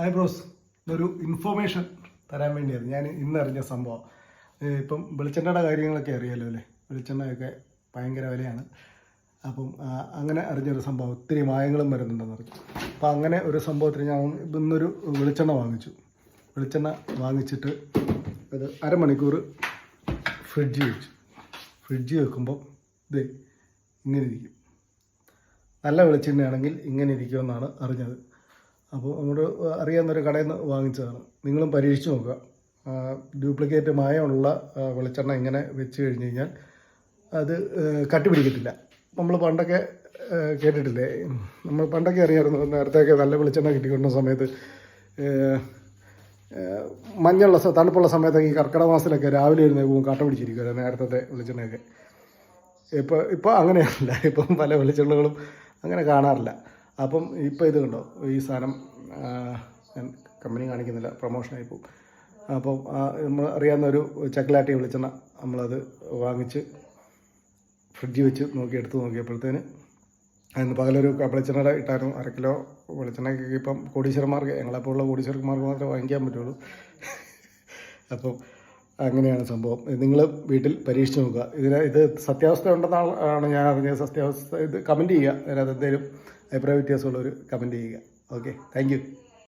Hi bros. ഒരു information തരാൻ വേണ്ടിയായിരുന്നു. ഞാൻ ഇന്ന് അറിഞ്ഞ സംഭവം ഇപ്പം വെളിച്ചെണ്ണയുടെ കാര്യങ്ങളൊക്കെ അറിയാലോ അല്ലേ? വെളിച്ചെണ്ണയൊക്കെ ഭയങ്കര വിലയാണ്. അപ്പം അങ്ങനെ അറിഞ്ഞൊരു സംഭവം. ഒത്തിരി മായങ്ങളും വരുന്നുണ്ടെന്ന് അറിഞ്ഞു അപ്പം അങ്ങനെ ഒരു സംഭവത്തിന് ഞാൻ ഇന്നൊരു വെളിച്ചെണ്ണ വാങ്ങിച്ചു. വെളിച്ചെണ്ണ വാങ്ങിച്ചിട്ട് അത് അരമണിക്കൂർ ഫ്രിഡ്ജ് വെച്ചു. ഫ്രിഡ്ജ് വെക്കുമ്പോൾ ഇത് ഇങ്ങനെ ഇരിക്കും. നല്ല വെളിച്ചെണ്ണയാണെങ്കിൽ ഇങ്ങനെ ഇരിക്കുമെന്നാണ് അറിഞ്ഞത്. അപ്പോൾ നമ്മുടെ അറിയാവുന്നൊരു കടയിൽ നിന്ന് വാങ്ങിച്ചതാണ്. നിങ്ങളും പരീക്ഷിച്ച് നോക്കുക. ഡ്യൂപ്ലിക്കേറ്റ് മായമുള്ള വെളിച്ചെണ്ണ ഇങ്ങനെ വെച്ച് കഴിഞ്ഞ് കഴിഞ്ഞാൽ അത് കട്ടിപിടിക്കത്തില്ല നമ്മൾ പണ്ടൊക്കെ കേട്ടിട്ടില്ലേ? നമ്മൾ പണ്ടൊക്കെ അറിയാമായിരുന്നു നേരത്തെയൊക്കെ നല്ല വെളിച്ചെണ്ണ കിട്ടിക്കൊണ്ട സമയത്ത് മഞ്ഞുള്ള തണുപ്പുള്ള സമയത്തൊക്കെ ഈ കർക്കിടക മാസത്തിലൊക്കെ രാവിലെ ഇരുന്നേക്കും കട്ട പിടിച്ചിരിക്കുമല്ലോ നേരത്തെ വെളിച്ചെണ്ണയൊക്കെ. ഇപ്പോൾ ഇപ്പോൾ അങ്ങനെയല്ല. ഇപ്പം പല വെളിച്ചെണ്ണകളും അങ്ങനെ കാണാറില്ല. അപ്പം ഇപ്പോൾ ഇത് കണ്ടോ? ഈ സാധനം ഞാൻ കമ്പനി കാണിക്കുന്നില്ല പ്രൊമോഷനായി പോകും. അപ്പോൾ നമ്മൾ അറിയാവുന്ന ഒരു ചക്കലാട്ടി വെളിച്ചെണ്ണ നമ്മളത് വാങ്ങിച്ച് ഫ്രിഡ്ജിൽ വെച്ച് നോക്കി എടുത്ത് നോക്കിയപ്പോഴത്തേന് അതിന് പകലൊരു വെളിച്ചെണ്ണയുടെ ഇട്ടായിരുന്നു. അര കിലോ വെളിച്ചെണ്ണയ്ക്ക് ഇപ്പം കോടീശ്വരന്മാർക്ക് ഞങ്ങളെപ്പോലുള്ള കോടീശ്വരന്മാർക്ക് മാത്രമേ വാങ്ങിക്കാൻ പറ്റുള്ളൂ. അപ്പം അങ്ങനെയാണ് സംഭവം. നിങ്ങൾ വീട്ടിൽ പരീക്ഷിച്ച് നോക്കുക. ഇതിന് ഇത് സത്യാവസ്ഥ ഉണ്ടെന്നാണ് ഞാൻ അറിഞ്ഞത്. സത്യാവസ്ഥ ഇത് കമന്റ് ചെയ്യുക. അതിനകത്ത് എന്തെങ്കിലും അഭിപ്രായ വ്യത്യാസമുള്ളവർ കമന്റ് ചെയ്യുക. Okay thank